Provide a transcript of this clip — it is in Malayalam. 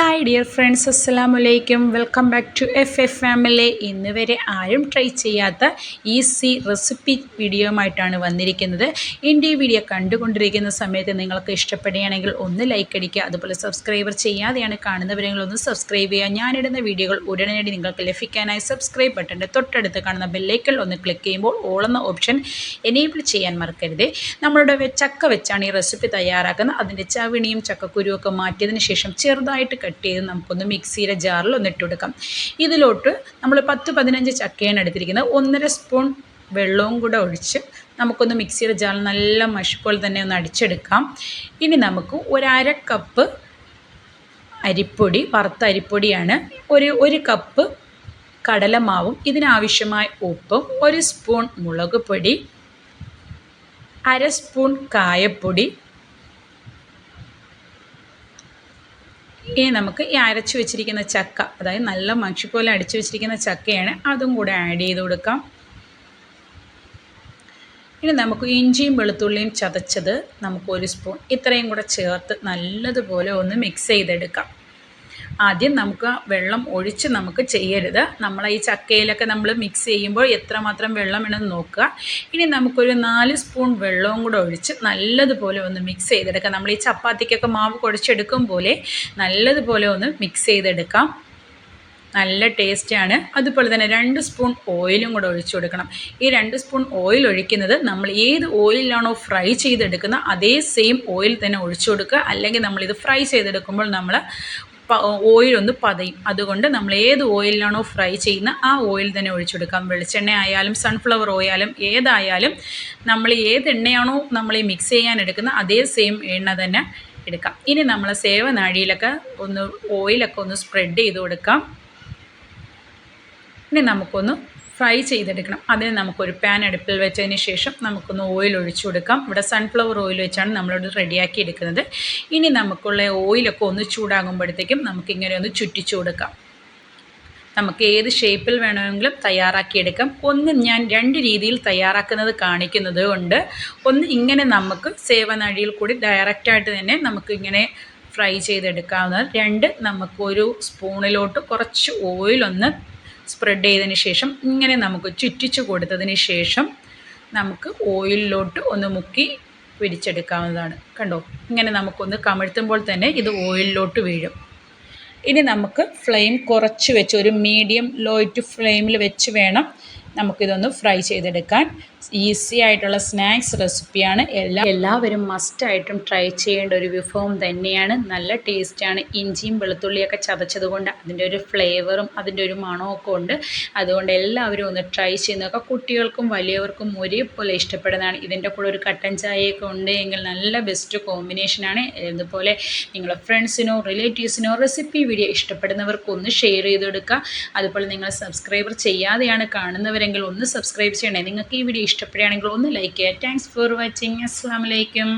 ഹായ് ഡിയർ ഫ്രണ്ട്സ് അസ്സാം വലൈക്കും welcome back to F F family ഇന്ന് വരെ ആരും ട്രൈ ചെയ്യാത്ത ഈസി റെസിപ്പി വീഡിയോയുമായിട്ടാണ് വന്നിരിക്കുന്നത്. എന്റെ ഈ വീഡിയോ കണ്ടുകൊണ്ടിരിക്കുന്ന സമയത്ത് നിങ്ങൾക്ക് ഇഷ്ടപ്പെടുകയാണെങ്കിൽ ഒന്ന് ലൈക്ക് അടിക്കുക അതുപോലെ സബ്സ്ക്രൈബർ ചെയ്യാതെയാണ് കാണുന്നവരെങ്കിൽ ഒന്ന് സബ്സ്ക്രൈബ് ചെയ്യുക. ഞാനിടുന്ന വീഡിയോകൾ ഉടനടി നിങ്ങൾക്ക് ലഭിക്കാനായി സബ്സ്ക്രൈബ് ബട്ടന്റെ തൊട്ടടുത്ത് കാണുന്ന ബെല്ലൈക്കൽ ഒന്ന് ക്ലിക്ക് ചെയ്യുമ്പോൾ ഓളുന്ന ഓപ്ഷൻ എനേബിൾ ചെയ്യാൻ മറക്കരുത്. നമ്മളുടെ ചക്ക വെച്ചാണ് ഈ റെസിപ്പി തയ്യാറാക്കുന്നത്. അതിന്റെ ചവിണിയും ചക്കക്കുരുവൊക്കെ മാറ്റിയതിന് ശേഷം ചെറുതായിട്ട് കട്ട് ചെയ്ത് നമുക്കൊന്ന് മിക്സിയിലെ ജാറിൽ ഒന്ന് ഇട്ട് കൊടുക്കാം. ഇതിലോട്ട് നമ്മൾ പത്ത് പതിനഞ്ച് ചക്കയാണ് എടുത്തിരിക്കുന്നത്. ഒന്നര സ്പൂൺ വെള്ളവും കൂടെ ഒഴിച്ച് നമുക്കൊന്ന് മിക്സിയുടെ ജാറിൽ നല്ല മഷി പോലെ തന്നെ ഒന്ന് അടിച്ചെടുക്കാം. ഇനി നമുക്ക് ഒരര കപ്പ് അരിപ്പൊടി വറുത്ത അരിപ്പൊടിയാണ്. ഒരു ഒരു കപ്പ് കടലമാവും ഇതിനാവശ്യമായ ഉപ്പും ഒരു സ്പൂൺ മുളക് പൊടി അര സ്പൂൺ കായപ്പൊടി ഇനി നമുക്ക് ഈ അരച്ചു വെച്ചിരിക്കുന്ന ചക്ക അതായത് നല്ല മക്ഷിപ്പോലെ അടിച്ചു വെച്ചിരിക്കുന്ന ചക്കയാണ് അതും കൂടെ ആഡ് ചെയ്ത് കൊടുക്കാം. ഇനി നമുക്ക് ഇഞ്ചിയും വെളുത്തുള്ളിയും ചതച്ചത് നമുക്ക് ഒരു സ്പൂൺ ഇത്രയും കൂടെ ചേർത്ത് നല്ലതുപോലെ ഒന്ന് മിക്സ് ചെയ്തെടുക്കാം. ആദ്യം നമുക്ക് വെള്ളം ഒഴിച്ച് നമുക്ക് ചെയ്യരുത്. നമ്മൾ ഈ ചക്കയിലൊക്കെ നമ്മൾ മിക്സ് ചെയ്യുമ്പോൾ എത്രമാത്രം വെള്ളം വേണമെന്ന് നോക്കുക. ഇനി നമുക്കൊരു നാല് സ്പൂൺ വെള്ളവും കൂടെ ഒഴിച്ച് നല്ലതുപോലെ ഒന്ന് മിക്സ് ചെയ്തെടുക്കാം. നമ്മൾ ഈ ചപ്പാത്തിക്കൊക്കെ മാവ് കുഴച്ചെടുക്കും പോലെ നല്ലതുപോലെ ഒന്ന് മിക്സ് ചെയ്തെടുക്കാം. നല്ല ടേസ്റ്റാണ് അതുപോലെ തന്നെ രണ്ട് സ്പൂൺ ഓയിലും കൂടെ ഒഴിച്ചു കൊടുക്കണം. ഈ രണ്ട് സ്പൂൺ ഓയിൽ ഒഴിക്കുന്നത് നമ്മൾ ഏത് ഓയിലാണോ ഫ്രൈ ചെയ്തെടുക്കുന്ന അതേ സെയിം ഓയിൽ തന്നെ ഒഴിച്ചു കൊടുക്കുക. അല്ലെങ്കിൽ നമ്മളിത് ഫ്രൈ ചെയ്തെടുക്കുമ്പോൾ നമ്മൾ ഓയിലൊന്ന് പതയും. അതുകൊണ്ട് നമ്മൾ ഏത് ഓയിലാണോ ഫ്രൈ ചെയ്യുന്ന ആ ഓയിൽ തന്നെ ഒഴിച്ചെടുക്കാം. വെളിച്ചെണ്ണ ആയാലും സൺഫ്ലവർ ഓയാലും ഏതായാലും നമ്മൾ ഏത് എണ്ണയാണോ നമ്മൾ ഈ മിക്സ് ചെയ്യാൻ എടുക്കുന്ന അതേ സെയിം എണ്ണ തന്നെ എടുക്കാം. ഇനി നമ്മൾ സേവ സേവനാഴിയിലൊക്കെ ഒന്ന് ഓയിലൊക്കെ ഒന്ന് സ്പ്രെഡ് ചെയ്ത് കൊടുക്കാം. ഇനി നമുക്കൊന്ന് ഫ്രൈ ചെയ്തെടുക്കണം. അതിന് നമുക്കൊരു പാൻ അടുപ്പിൽ വെച്ചതിന് ശേഷം നമുക്കൊന്ന് ഓയിൽ ഒഴിച്ചു കൊടുക്കാം. ഇവിടെ സൺഫ്ലവർ ഓയിൽ വെച്ചാണ് നമ്മളിത് റെഡിയാക്കി എടുക്കുന്നത്. ഇനി നമുക്കുള്ള ഓയിലൊക്കെ ഒന്ന് ചൂടാകുമ്പോഴത്തേക്കും നമുക്കിങ്ങനെ ഒന്ന് ചുറ്റിച്ചു കൊടുക്കാം. നമുക്ക് ഏത് ഷേപ്പിൽ വേണമെങ്കിലും തയ്യാറാക്കിയെടുക്കാം ഒന്ന് ഞാൻ രണ്ട് രീതിയിൽ തയ്യാറാക്കുന്നത് കാണിക്കുന്നത് കൊണ്ട് ഒന്ന് ഇങ്ങനെ നമുക്ക് സേവനഴിയിൽ കൂടി ഡയറക്റ്റായിട്ട് തന്നെ നമുക്ക് ഇങ്ങനെ ഫ്രൈ ചെയ്തെടുക്കാവുന്നത് രണ്ട് നമുക്കൊരു സ്പൂണിലോട്ട് കുറച്ച് ഓയിലൊന്ന് സ്പ്രെഡ് ചെയ്തതിന് ശേഷം ഇങ്ങനെ നമുക്ക് ചുറ്റിച്ച് കൊടുത്തതിന് ശേഷം നമുക്ക് ഓയിലിലോട്ട് ഒന്ന് മുക്കി പിടിച്ചെടുക്കാവുന്നതാണ്. കണ്ടോ? ഇങ്ങനെ നമുക്കൊന്ന് കമിഴ്ത്തുമ്പോൾ തന്നെ ഇത് ഓയിലിലോട്ട് വീഴും. ഇനി നമുക്ക് ഫ്ലെയിം കുറച്ച് വെച്ച് ഒരു മീഡിയം ലോയിറ്റ് ഫ്ലെയിമിൽ വെച്ച് വേണം നമുക്കിതൊന്ന് ഫ്രൈ ചെയ്തെടുക്കാൻ ഈസി ആയിട്ടുള്ള സ്നാക്സ് റെസിപ്പിയാണ്. എല്ലാ എല്ലാവരും മസ്റ്റായിട്ടും ട്രൈ ചെയ്യേണ്ട ഒരു വിഭവം തന്നെയാണ്. നല്ല ടേസ്റ്റാണ് ഇഞ്ചിയും വെളുത്തുള്ളിയൊക്കെ ചതച്ചത് കൊണ്ട് അതിന്റെ ഒരു ഫ്ലേവറും അതിന്റെ ഒരു മണമൊക്കെ ഉണ്ട്. അതുകൊണ്ട് എല്ലാവരും ഒന്ന് ട്രൈ ചെയ്യുന്നതൊക്കെ കുട്ടികൾക്കും വലിയവർക്കും ഒരേപോലെ ഇഷ്ടപ്പെടുന്നതാണ്. ഇതിന്റെ കൂടെ ഒരു കട്ടൻ ചായയൊക്കെ ഉണ്ടെങ്കിൽ നല്ല ബെസ്റ്റ് കോമ്പിനേഷനാണ് ഇതുപോലെ നിങ്ങളുടെ ഫ്രണ്ട്സിനോ റിലേറ്റീവ്സിനോ റെസിപ്പി വീഡിയോ ഇഷ്ടപ്പെടുന്നവർക്കൊന്ന് ഷെയർ ചെയ്ത് കൊടുക്കുക അതുപോലെ നിങ്ങൾ സബ്സ്ക്രൈബർ ചെയ്യാതെയാണ് കാണുന്നവരെങ്കിൽ ഒന്ന് സബ്സ്ക്രൈബ് ചെയ്യണേ. നിങ്ങൾക്ക് ഈ വീഡിയോ ഇഷ്ടപ്പെടുകയാണെങ്കിൽ ഒന്ന് ലൈക്ക് ചെയ്യുക. താങ്ക്സ് ഫോർ വാച്ചിങ് അസ്സാം വലൈക്കും